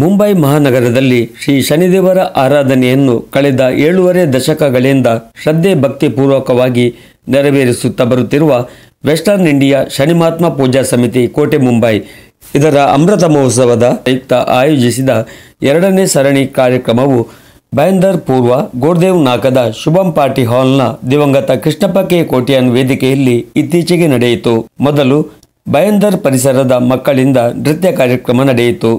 ಮುಂಬೈ ಮಹಾನಗರದಲ್ಲಿ ಶ್ರೀ ಶನಿದೇವರ ಆರಾಧನೆಯನ್ನು ಕಳೆದ ಏಳೂವರೆ ದಶಕಗಳಿಂದ ಶ್ರದ್ಧೆ ಭಕ್ತಿಪೂರ್ವಕವಾಗಿ ನೆರವೇರಿಸುತ್ತಾ ಬರುತ್ತಿರುವ ವೆಸ್ಟರ್ನ್ ಇಂಡಿಯಾ ಶನಿಮಾತ್ಮ ಪೂಜಾ ಸಮಿತಿ ಕೋಟೆ ಮುಂಬೈ. ಇದರ ಅಮೃತ ಮಹೋತ್ಸವದ ಪ್ರಯುಕ್ತ ಆಯೋಜಿಸಿದ ಎರಡನೇ ಸರಣಿ ಕಾರ್ಯಕ್ರಮವು ಬೈಂದರ್ ಪೂರ್ವ ಗೋರ್ದೇವ್ ನಾಕದ ಶುಭಂ ಪಾರ್ಟಿ ಹಾಲ್ನ ದಿವಂಗತ ಕೃಷ್ಣಪ್ಪ ಕೆ ಕೋಟಿಯನ್ ವೇದಿಕೆಯಲ್ಲಿ ಇತ್ತೀಚೆಗೆ ನಡೆಯಿತು. ಮೊದಲು ಬಯಂದರ್ ಪರಿಸರದ ಮಕ್ಕಳಿಂದ ನೃತ್ಯ ಕಾರ್ಯಕ್ರಮ ನಡೆಯಿತು.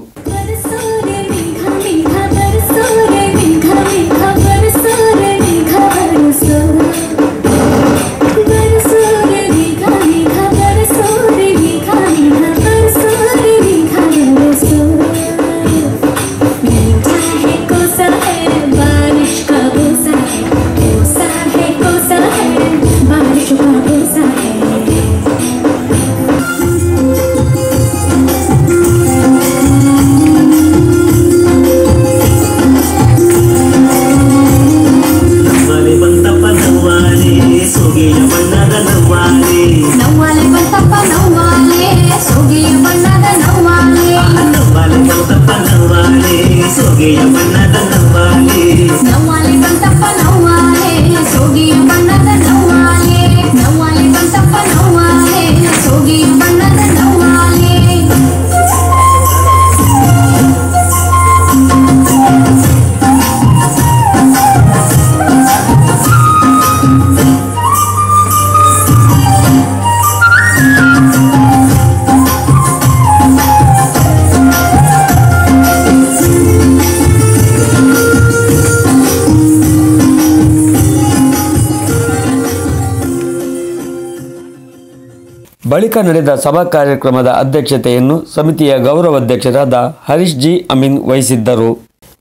ಬಳಿಕ ನಡೆದ ಸಭಾ ಕಾರ್ಯಕ್ರಮದ ಅಧ್ಯಕ್ಷತೆಯನ್ನು ಸಮಿತಿಯ ಗೌರವಾಧ್ಯಕ್ಷರಾದ ಹರೀಶ್ ಜಿ ಅಮೀನ್ ವಹಿಸಿದ್ದರು.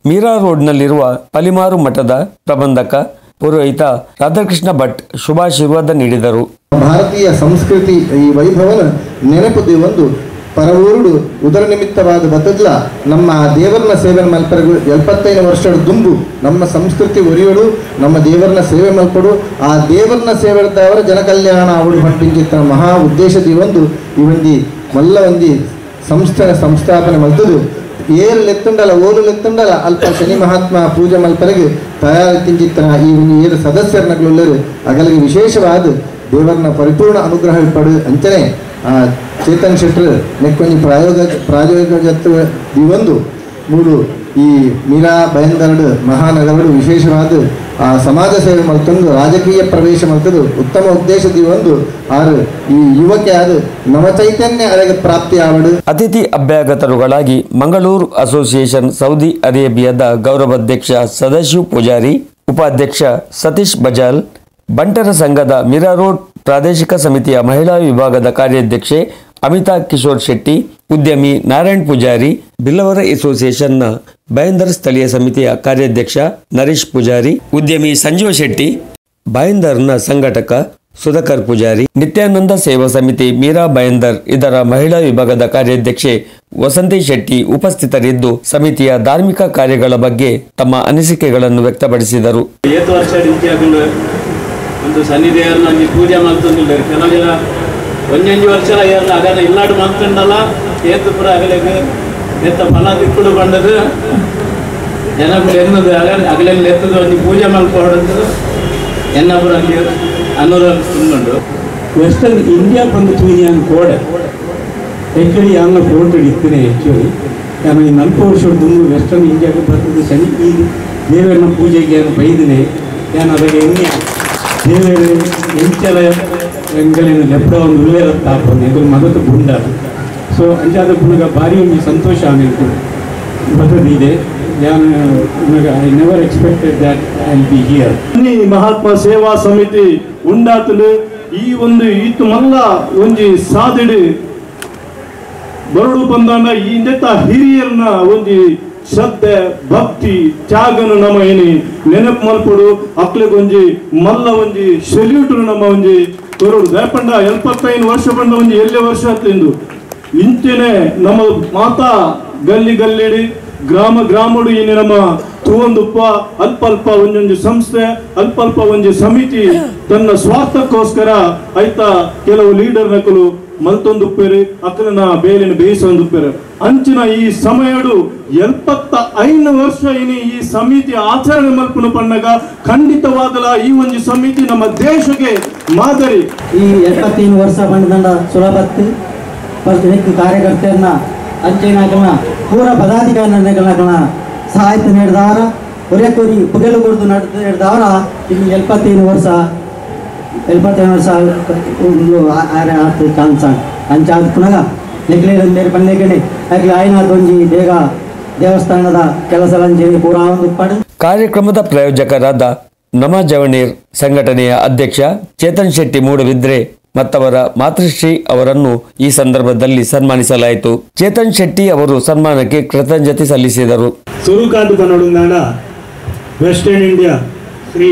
ಮೀರಾ ರೋಡ್ನಲ್ಲಿರುವ ಪಲಿಮಾರು ಮಠದ ಪ್ರಬಂಧಕ, ಪುರೋಹಿತ ರಾಧಾಕೃಷ್ಣ ಭಟ್ ಶುಭಾಶೀರ್ವಾದ ನೀಡಿದರು. ಭಾರತೀಯ ಸಂಸ್ಕೃತಿ ಈ ವೈಭವನ ನೆನಪು ಒಂದು ಪರವೂರುಡು, ಉದರ ನಿಮಿತ್ತವಾದ ಬತದ್ಲ ನಮ್ಮ ದೇವರನ್ನ ಸೇವೆ ಮಲ್ಪರಗಳು ಎಪ್ಪತ್ತೈದು ವರ್ಷದ ದುಂಬು, ನಮ್ಮ ಸಂಸ್ಕೃತಿ ಒರಿಯೋಡು ನಮ್ಮ ದೇವರನ್ನ ಸೇವೆ ಮಲ್ಪಡು ಆ ದೇವರನ್ನ ಸೇವೆ ಅವರ ಜನಕಲ್ಯಾಣ ಅವಳು ಹೊಂಟಿಂಚಿತ್ತ ಮಹಾ ಉದ್ದೇಶದ ಒಂದು ಈ ಒಂದು ಮಲ್ಲ ಒಂದಿ ಸಂಸ್ಥೆ ಸಂಸ್ಥಾಪನೆ ಮಲ್ತದು ಏರು ಲೆತ್ತುಂಡಲ, ಓರು ಲೆತ್ತುಂಡಲ, ಅಲ್ಪ ಶನಿ ಮಹಾತ್ಮ ಪೂಜೆ ಮಲ್ಪರಿಗೆ ತಯಾರಿ ತಿಂಚಿತ್ತನ ಈ ಒಂದು ಏರು ಸದಸ್ಯರನ್ನಗಳುಳ್ಳರು ಅಗಲಿಗೆ ವಿಶೇಷವಾದ ದೇವರನ್ನ ಪರಿಪೂರ್ಣ ಅನುಗ್ರಹ ಪಡು ಅಂಚನೆ. ಚೇತನ್ ಶೆಟ್ಟರ್ ನೆಕ್ಕೊಂಜಿ ಪ್ರಾಯೋಗ, ಪ್ರಾಯೋಗಿಕ ಈ ಒಂದು ಮೂರು ಈ ಮೀರಾ ಬಯಂದರಡು ಮಹಾನಗರಡು ವಿಶೇಷವಾದ, ಆ, ಸಮಾಜ ಸೇವೆ ಮಲ್ತಂದು, ರಾಜಕೀಯ ಪ್ರವೇಶ ಮಲ್ತದು, ಉತ್ತಮ ಉದ್ದೇಶದಿ ಒಂದು ಆರು ಈ ಯುವಕೆ ಆದ ನವಚೈತನ್ಯ ಅರೆಗೆ ಪ್ರಾಪ್ತಿ ಆವಡು. ಅತಿಥಿ ಅಭ್ಯಾಗತರುಗಳಾಗಿ ಮಂಗಳೂರು ಅಸೋಸಿಯೇಷನ್ ಸೌದಿ ಅರೇಬಿಯಾದ ಗೌರವಾಧ್ಯಕ್ಷ ಸದಾಶಿವ್ ಪೂಜಾರಿ, ಉಪಾಧ್ಯಕ್ಷ ಸತೀಶ್ ಬಜಾಲ್ ಬಂಟರ ಸಂಘದ ಮಿರಾ ರೋಡ್ ಪ್ರಾದೇಶಿಕ ಸಮಿತಿಯ ಮಹಿಳಾ ವಿಭಾಗದ ಕಾರ್ಯಾಧ್ಯಕ್ಷೆ ಅಮಿತಾ ಕಿಶೋರ್ ಶೆಟ್ಟಿ, ಉದ್ಯಮಿ ನಾರಾಯಣ್ ಪೂಜಾರಿ, ಬಿಲ್ಲವರ ಅಸೋಸಿಯೇಷನ್ನ ಬಯಂದರ್ ಸ್ಥಳೀಯ ಸಮಿತಿಯ ಕಾರ್ಯಾಧ್ಯಕ್ಷ ನರೇಶ್ ಪೂಜಾರಿ, ಉದ್ಯಮಿ ಸಂಜೀವ ಶೆಟ್ಟಿ ಬಯಂದರ್ನ ಸಂಘಟಕ ಸುಧಾಕರ್ ಪೂಜಾರಿ, ನಿತ್ಯಾನಂದ ಸೇವಾ ಸಮಿತಿ ಮೀರಾ ಬಯಂದರ್, ಇದರ ಮಹಿಳಾ ವಿಭಾಗದ ಕಾರ್ಯಾಧ್ಯಕ್ಷೆ ವಸಂತಿ ಶೆಟ್ಟಿ ಉಪಸ್ಥಿತರಿದ್ದು, ಸಮಿತಿಯ ಧಾರ್ಮಿಕ ಕಾರ್ಯಗಳ ಬಗ್ಗೆ ತಮ್ಮ ಅನಿಸಿಕೆಗಳನ್ನು ವ್ಯಕ್ತಪಡಿಸಿದರು. ಒಂದು ಸನ್ನಿಧಿಯರ್ನ ಅಲ್ಲಿ ಪೂಜೆ ಮಾಡ್ತಂದಿಲ್ಲ ಕೆಲವು ಜನ ಒಂದೊಂದು ವರ್ಷ ಏರ್ನ ಅಗಲ ಇಲ್ಲಾಡು ಮಾಡ್ಕೊಂಡಲ್ಲ ಏತು ಪುರ ಅಗಲಿಗೆ ಎತ್ತ ಫಲ ದಿಕ್ಕುಡು ಬಂಡದು ಜನಗಳು ಎನ್ನದು ಅಗಲ ಅಗಲೆಲ್ಲ ಎತ್ತದು ಒಂದು ಪೂಜೆ ಮಾಡ್ಕೊಡೋದು ಎನ್ನ ಪುರ ಅಲ್ಲಿ ಅನ್ನೋದು ತುಂಬಿಕೊಂಡು ವೆಸ್ಟರ್ನ್ ಇಂಡಿಯಾ ಬಂದು ತೂನಿಯಾನ್ ಕೋಡೆ. ಆ್ಯಕ್ಚುಲಿ ಯಾನ ಫೋಟೋ ಇಡ್ತೀನಿ ಆ್ಯಕ್ಚುಲಿ ನಾನು ಈ ನಲ್ಪ ವರ್ಷದ ದುಂಬು ವೆಸ್ಟರ್ನ್ ಇಂಡಿಯಾಗೆ ಬರ್ತದೆ ಶನಿ ಈ ದೇವರನ್ನ ಪೂಜೆಗೆ ಏನು ಬೈದಿನಿ. ನಾನು ಅದಕ್ಕೆ ಎಣ್ಣೆ ದೇವರ ಎಂಚಲ ಎಂಗಲಿನ ಲೆಪ್ಪಡ ಒಂದು ಉಲ್ಲೇರ ತಾಪನೆ ಇದು ಮಗದ ಗುಂಡ. ಸೊ ಅಂಚಾದ ಪುನಗ ಭಾರಿ ಒಂದು ಸಂತೋಷ ಆಮೇಲೆ ಬರ್ತದಿದೆ ನಾನು I never expected that I be here Mahatma Seva Samiti ಉಂಡಾತಲು ಈ ಒಂದು ಇತ್ತು ಮಲ್ಲ ಒಂಜಿ ಸಾದಿಡು ಬರಡು ಬಂದಾಗ ಇಂದೆತ್ತ ಹಿರಿಯರ್ನ ಒಂಜಿ ಶ್ರದ್ಧೆ, ಭಕ್ತಿ, ತ್ಯಾಗನು ನಮ್ಮ ಏನಿ. ನೆನಪು ಮಲ್ಪಡು ಅಕ್ಲೆಗೊಂಜಿ ಮಲ್ಲ ಒಂಜಿ ಸೆಲ್ಯೂಟ್ ನಮ್ಮ ಒಂಜಿ ಕೊರಡು ಎಲ್ಪತ್ತೈದು ವರ್ಷ ಬಂದ ಒಂಜಿ ಎಲ್ಲೇ ವರ್ಷ ಆತಿಂದು ಇಂತೇನೆ ನಮ್ಮ ಮಾತಾ ಗಲ್ಲಿ ಗಲ್ಲಿಡಿ, ಗ್ರಾಮ ಗ್ರಾಮಡು ಇನ್ನು ನಮ್ಮ ತೂವೊಂದುಪ್ಪ ಅಲ್ಪ ಅಲ್ಪ ಒಂದೊಂದು ಸಂಸ್ಥೆ ಅಲ್ಪ ಅಲ್ಪ ಒಂದು ಸಮಿತಿ. ತನ್ನ ಸ್ವಾರ್ಥಕ್ಕೋಸ್ಕರ ಆಯ್ತಾ ಕೆಲವು ಲೀಡರ್ ನಕಲು ಮಲ್ತೊಂದುಪ್ಪೆರು ಅಕ್ಕನ ಬೇಲಿನ ಬೇಯಿಸೊಂದುಪ್ಪೆರು ಅಂಚಿನ ಈ ಸಮಯಡು ಎಲ್ಪತ್ತ ಐದು ವರ್ಷ ಇನಿ ಈ ಸಮಿತಿ ಆಚರಣೆ ಮಲ್ಪುನ ಪಣ್ಣಗ ಖಂಡಿತವಾದಲ ಈ ಒಂದು ಸಮಿತಿ ನಮ್ಮ ದೇಶಕ್ಕೆ ಮಾದರಿ. ಈ ಎಪ್ಪತ್ತೈದು ವರ್ಷ ಬಂಡದಂಡ ಸುಲಭತ್ತಿ ಪ್ರತಿನಿತ್ಯ ಹೆಚ್ಚು ಕಾರ್ಯಕರ್ತೆಯನ್ನ ಅಂಚೆನಾಗಲ ಪೂರ ಪದಾಧಿಕಾರಿಗಳನ್ನ ಸಹಾಯತ ನೀಡಿದವರ ಒರೆಕೋರಿ ಪುಗಲು ನಡೆದು ನೀಡಿದವರ ಇಲ್ಲಿ ಎಪ್ಪತ್ತೈದು ವರ್ಷ ವರ್ಷ ಸಾವಿರ ಆರೆ ಆತು ಚಾನ್ಸ ಅಂಚಾದ ಪುನಗ ನೆಗ್ಲೆ ಬೇರೆ ಬಂದೇಕಡೆ ಹಾಗೆ ಆಯ್ನಾಥ್ ಒಂಜಿ ಬೇಗ ದೇವಸ್ಥಾನದ ಕೆಲಸ ಲಂಚೇರಿ ಪೂರ ಒಂದು ಪಡೆ ಕಾರ್ಯಕ್ರಮದ ಪ್ರಾಯೋಜಕರಾದ ನಮ ಜವಣೀರ್ ಸಂಘಟನೆಯ ಅಧ್ಯಕ್ಷ ಚೇತನ್ ಶೆಟ್ಟಿ ಮೂಡಬಿದ್ರೆ ಮತ್ತವರ ಮಾತೃಶ್ರೀ ಅವರನ್ನು ಈ ಸಂದರ್ಭದಲ್ಲಿ ಸನ್ಮಾನಿಸಲಾಯಿತು. ಚೇತನ್ ಶೆಟ್ಟಿ ಅವರು ಸನ್ಮಾನಕ್ಕೆ ಕೃತಜ್ಞತೆ ಸಲ್ಲಿಸಿದರು. ಸುರುಕಾದು ಕನ್ನಡ ವೆಸ್ಟರ್ನ್ ಇಂಡಿಯಾ ಶ್ರೀ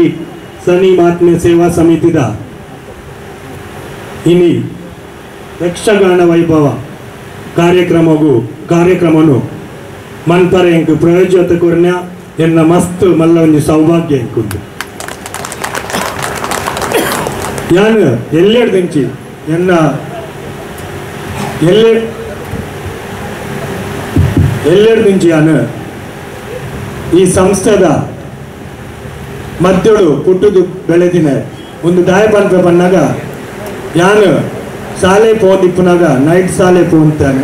ಸನಿ ಮಾತ್ಮೆ ಸೇವಾ ಸಮಿತಿದ ಇನಿ ಯಕ್ಷಗಾನ ವೈಭವ ಕಾರ್ಯಕ್ರಮಗೂ ಕಾರ್ಯಕ್ರಮನು ಮನ್ಪರೆ ಎಂಕ್ ಪ್ರಯೋಜತ ಕೊರ್ನ ಎನ್ನ ಮಸ್ತ್ ಮಲ್ಲ ಒಂದು ಸೌಭಾಗ್ಯ ಎಂಕುಂದು ಯಾನ್ ಎಲ್ಲೆಡ್ ದಿಂಚಿ ಎನ್ನ ಎಲ್ಲೆ ಎಲ್ಲೆಡ್ ದಿಂಚಿ ಯಾನ್ ಈ ಸಂಸ್ಥೆದ ಮಧ್ಯಳು ಪುಟ್ಟುದು ಬೆಳೆದಿನ ಒಂದು ದಾಯ ಬಂದ ಬಂದಾಗ ಯಾನು ಶಾಲೆ ಪೋದಿಪ್ಪನಾಗ ನೈಟ್ ಶಾಲೆ ಪೋಂತಾನೆ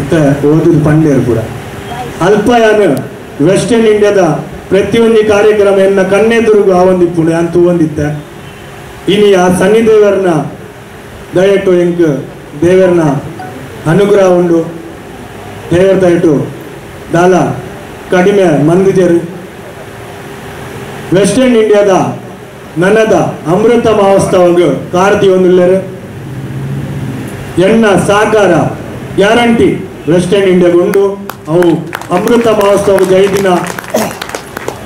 ಇತ್ತ ಓದುದು ಪಂಡೇರು ಕೂಡ. ಅಲ್ಪ ಯಾನು ವೆಸ್ಟರ್ನ್ ಇಂಡಿಯಾದ ಪ್ರತಿಯೊಂದು ಕಾರ್ಯಕ್ರಮ ಎನ್ನ ಕಣ್ಣೆದುರುಗು ಆ ಒಂದಿಪ್ಪುಡು ಯಾನ್ ಒಂದಿತ್ತ ಇನಿ ಆ ಸನ್ನಿ ದೇವರನ್ನ ದಯಟು ಎಂಕ್ ದೇವರನ್ನ ಅನುಗ್ರಹ ಉಂಡು. ದೇವರ ದಯಟು ದಾಲ ಕಡಿಮೆ ಮಂದಿಜರು ವೆಸ್ಟರ್ನ್ ಇಂಡಿಯಾದ ನನ್ನದ ಅಮೃತ ಮಹೋತ್ಸವ ಕಾರ್ತಿ ಒಂದಿಲ್ಲರು ಎಣ್ಣ ಸಾಕಾರ ಗ್ಯಾರಂಟಿ ವೆಸ್ಟರ್ನ್ ಇಂಡಿಯಾಗೊಂಡು ಅವು ಅಮೃತ ಮಹೋತ್ಸವ ಐದಿನ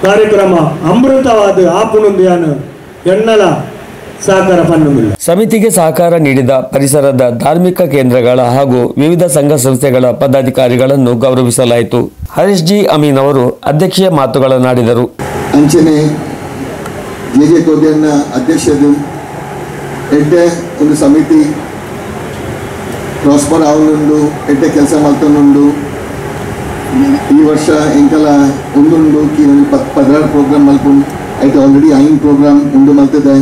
ಕಾರ್ಯಕ್ರಮ. ಅಮೃತವಾದ ಆಪುನುಂದು ಎಣ್ಣಲ ಪನ್ನುವುದಿಲ್ಲ ಸಮಿತಿಗೆ ಸಹಕಾರ ನೀಡಿದ ಪರಿಸರದ ಧಾರ್ಮಿಕ ಕೇಂದ್ರಗಳ ಹಾಗೂ ವಿವಿಧ ಸಂಘ ಸಂಸ್ಥೆಗಳ ಪದಾಧಿಕಾರಿಗಳನ್ನು ಗೌರವಿಸಲಾಯಿತು. ಹರೀಶ್ ಜಿ ಅಮೀನ್ ಅವರು ಅಧ್ಯಕ್ಷೀಯ ಮಾತುಗಳನ್ನಾಡಿದರು. ಅಂಚನೆ ಜೆ ಜೆ ಕೋದ್ಯನ್ನ ಅಧ್ಯಕ್ಷದು ಎಡ್ಡೆ ಒಂದು ಸಮಿತಿ ಪ್ರಾಸ್ಪರ್ ಆವನುಂಡು ಎಡ್ಡೆ ಕೆಲಸ ಮಾಡ್ತಾನುಂಡು ಈ ವರ್ಷ ಎಂಕಲ ಒಂದುಂಡು ಕಿ ಒಂದು ಪತ್ ಪದಿನಾರು ಪ್ರೋಗ್ರಾಮ್ ಮಲ್ಪುಂಡು ಐತೆ ಆಲ್ರೆಡಿ ಐನ್ ಪ್ರೋಗ್ರಾಮ್ ಉಂಡು ಮಲ್ತದೆ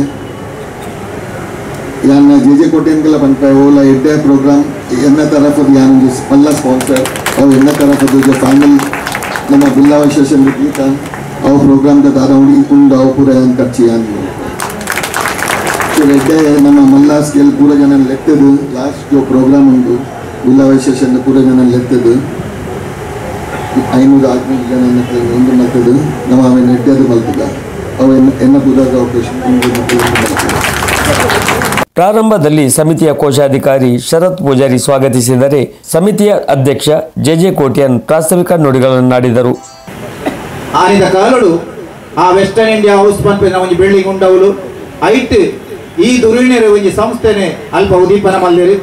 ಯಾನ್ ಜೆ ಜೆ ಕೋಟೆಯನ್ಗೆಲ್ಲ ಬಂತ ಓಲ ಎಡ್ಡೆ ಪ್ರೋಗ್ರಾಮ್ ಎನ್ನ ತರಫದು ಯಾನ್ ಮಲ್ಲ ಸ್ಪಾನ್ಸರ್ ಅವು ಎನ್ನ ತರಫದು ಫ್ಯಾಮಿಲಿ ನಮ್ಮ ಬಿಲ್ಲಾವ ಸೆಷನ್ ಉಂಡು ಉಂಡು ಅವು ಪೂರ ಏನ್ ಖರ್ಚು ಯಾನ್ ಎಡ್ಡೆ ನಮ್ಮ ಮಲ್ಲಾ ಸ್ಕೇಲ್ ಪೂರ ಜನ ಲೆತ್ತದು ಲಾಸ್ಟ್ ಜೋ ಪ್ರೋಗ್ರಾಮ್ ಉಂಟು ಬಿಲ್ಲಾವ ಸೆಷನ್ ಪೂರ ಜನ ಲೆತ್ತದು ಐನೂರು ಆರ್ನೂರು ಜನ ಒಂದು ಮತ್ತದು ನಮ್ಮ ಅವ ನೆಟ್ಟದು ಮಲ್ತದ ಅವ ಎನ್ನ ಪ್ರಾರಂಭದಲ್ಲಿ ಸಮಿತಿಯ ಕೋಶಾಧಿಕಾರಿ ಶರತ್ ಪೂಜಾರಿ ಸ್ವಾಗತಿಸಿದರೆ ಸಮಿತಿಯ ಅಧ್ಯಕ್ಷ ಜೆ ಜೆ ಕೋಟ್ಯಾನ್ ಪ್ರಾಸ್ತಾವಿಕ ನುಡಿಗಳನ್ನಾಡಿದರು. ಆನಿದ ಕಾಲಡು, ಆ ವೆಸ್ಟರ್ನ್ ಇಂಡಿಯಾ ಹೌಸ್ ಪಂಪಿನ ಒಂಜಿ ಬಿಲ್ಡಿಂಗ್ ಉಂಡವಳು ಐಟ್, ಈ ದುರುವಿನರು ಒಂಜಿ ಸಂಸ್ಥೆನೆ ಅಲ್ಪ ಉದೀಪನ ಮಲ್ದಿರು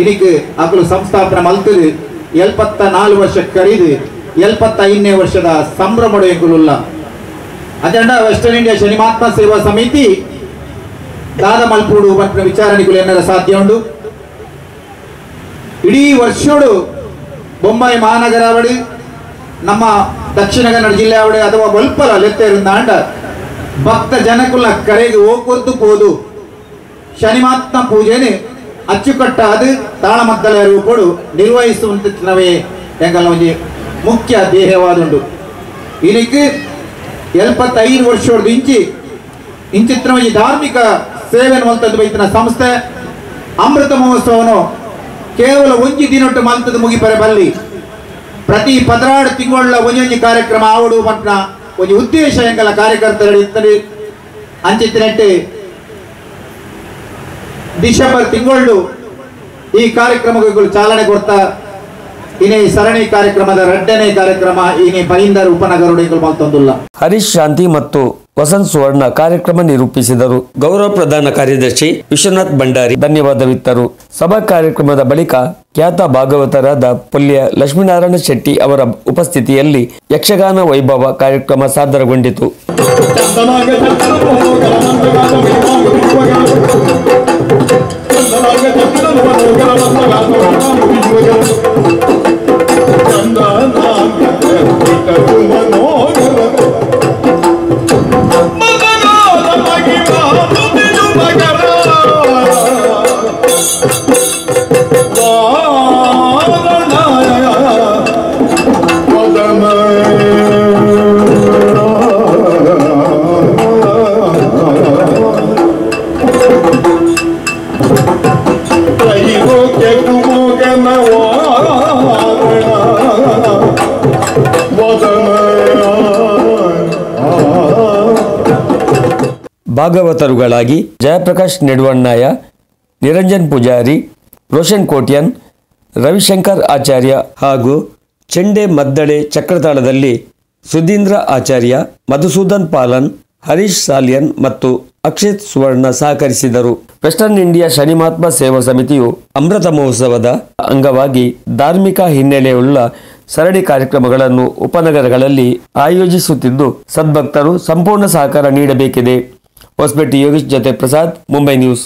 ಇದಕ್ಕೆ ಅಕಲು ಸಂಸ್ಥಾಪನ ಮಲ್ತಿರಿ. ಎಲ್ಪತ್ತ ನಾಲ್ಕು ವರ್ಷ ಕರೀದು ಎಲ್ಪತ್ತ ಇನ್ನೇ ವರ್ಷದ ಸಂಭ್ರಮಡು ಎಂಕುಲುಲ್ಲ. ಅದೆಂಡ ವೆಸ್ಟರ್ನ್ ಇಂಡಿಯಾ ಶನಿಮಾತ್ಮ ಸೇವಾ ಸಮಿತಿ, ದಾದ ಮಲ್ಪುಡು ಮತ್ತು ವಿಚಾರಣೆಗಳು ಏನಾರ ಸಾಧ್ಯ ಉಂಡು. ಇಡೀ ವರ್ಷೋಡು ಬೊಂಬಾಯಿ ಮಹಾನಗರ ನಮ್ಮ ದಕ್ಷಿಣ ಕನ್ನಡ ಜಿಲ್ಲೆಯವಡೆ ಅಥವಾ ಒಲ್ಪಲ ಲೆತ್ತೇರಿಂದಾಂಡ ಭಕ್ತ ಜನಕುಲ ಕರೆಗೆ ಹೋಗೊದ್ದು ಹೋದು. ಶನಿಮಾತ್ಮ ಪೂಜೆನೆ ಅಚ್ಚುಕಟ್ಟಾದ ತಾಳಮದ್ದಲ ರೂಪಡು ನಿರ್ವಹಿಸುವಂತವೇ ಎಂಗಲ್ ಒಂಜಿ ಮುಖ್ಯ ದೇಹವಾದುಂಡು ಇದಕ್ಕೆ ಎಲ್ಪತ್ತೈದು ವರ್ಷದ ಇಂಚಿ ಇಂಚಿತ್ರ ಒಂಜಿ ಧಾರ್ಮಿಕ ಸೇವೆ ಹೊಂತದ್ದು ಬೈತಿನ ಸಂಸ್ಥೆ. ಅಮೃತ ಮಹೋತ್ಸವನು ಕೇವಲ ಒಂಜಿ ದಿನೊಟ್ಟು ಮಲ್ತದ ಮುಗಿಪರೆ ಬಲ್ಲಿ. ಪ್ರತಿ ಪದರಾಡು ತಿಂಗಳ ಒಂಜೊಂಜಿ ಕಾರ್ಯಕ್ರಮ ಆವಡು ಮಟ್ಟ ಒಂಜಿ ಉದ್ದೇಶ ಎಂಗಲ ಕಾರ್ಯಕರ್ತರು ಇರ್ತದೆ. ಅಂಚಿತ್ತಿನಟ್ಟು ಡಿಸೆಂಬರ್ ತಿಂಗಳು ಈ ಕಾರ್ಯಕ್ರಮಗಳು ಚಾಲನೆ ಕೊಡ್ತಾ, ಇನ್ನೇ ಸರಣಿ ಕಾರ್ಯಕ್ರಮದ ಎರಡನೇ ಕಾರ್ಯಕ್ರಮ, ಇನ್ನೇ ಬೈಂದರ್ ಉಪನಗರ ಹರೀಶ್ ಶಾಂತಿ ಮತ್ತು ವಸಂತ್ ಸುವರ್ಣ ಕಾರ್ಯಕ್ರಮ ನಿರೂಪಿಸಿದರು. ಗೌರವ ಪ್ರಧಾನ ಕಾರ್ಯದರ್ಶಿ ವಿಶ್ವನಾಥ್ ಭಂಡಾರಿ ಧನ್ಯವಾದವಿತ್ತರು. ಸಭಾ ಕಾರ್ಯಕ್ರಮದ ಬಳಿಕ ಖ್ಯಾತ ಭಾಗವತರಾದ ಪುಲ್ಯ ಲಕ್ಷ್ಮೀನಾರಾಯಣ ಶೆಟ್ಟಿ ಅವರ ಉಪಸ್ಥಿತಿಯಲ್ಲಿ ಯಕ್ಷಗಾನ ವೈಭವ ಕಾರ್ಯಕ್ರಮ ಸಾದರಗೊಂಡಿತು. ಭಾಗವತರುಗಳಾಗಿ ಜಯಪ್ರಕಾಶ್ ನೆಡುವಣ್ಣಾಯ ನಿರಂಜನ್ ಪೂಜಾರಿ, ರೋಷನ್ ಕೋಟ್ಯನ್, ರವಿಶಂಕರ್ ಆಚಾರ್ಯ ಹಾಗೂ ಚೆಂಡೆ ಮದ್ದಳೆ ಚಕ್ರತಾಳದಲ್ಲಿ ಸುಧೀಂದ್ರ ಆಚಾರ್ಯ, ಮಧುಸೂದನ್ ಪಾಲನ್, ಹರೀಶ್ ಸಾಲಿಯನ್ ಮತ್ತು ಅಕ್ಷಿತ್ ಸುವರ್ಣ ಸಹಕರಿಸಿದರು. ವೆಸ್ಟರ್ನ್ ಇಂಡಿಯಾ ಶನಿಮಾತ್ಮ ಸೇವಾ ಸಮಿತಿಯು ಅಮೃತ ಮಹೋತ್ಸವದ ಅಂಗವಾಗಿ ಧಾರ್ಮಿಕ ಹಿನ್ನೆಲೆಯುಳ್ಳ ಸರಣಿ ಕಾರ್ಯಕ್ರಮಗಳನ್ನು ಉಪನಗರಗಳಲ್ಲಿ ಆಯೋಜಿಸುತ್ತಿದ್ದು, ಸದ್ಭಕ್ತರು ಸಂಪೂರ್ಣ ಸಹಕಾರ ನೀಡಬೇಕಿದೆ. ಹೊಸಪೇಟೆ ಯೋಗೇಶ್ ಜೊತೆ ಪ್ರಸಾದ್ ಮುಂಬೈ ನ್ಯೂಸ್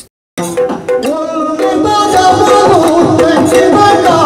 Bye.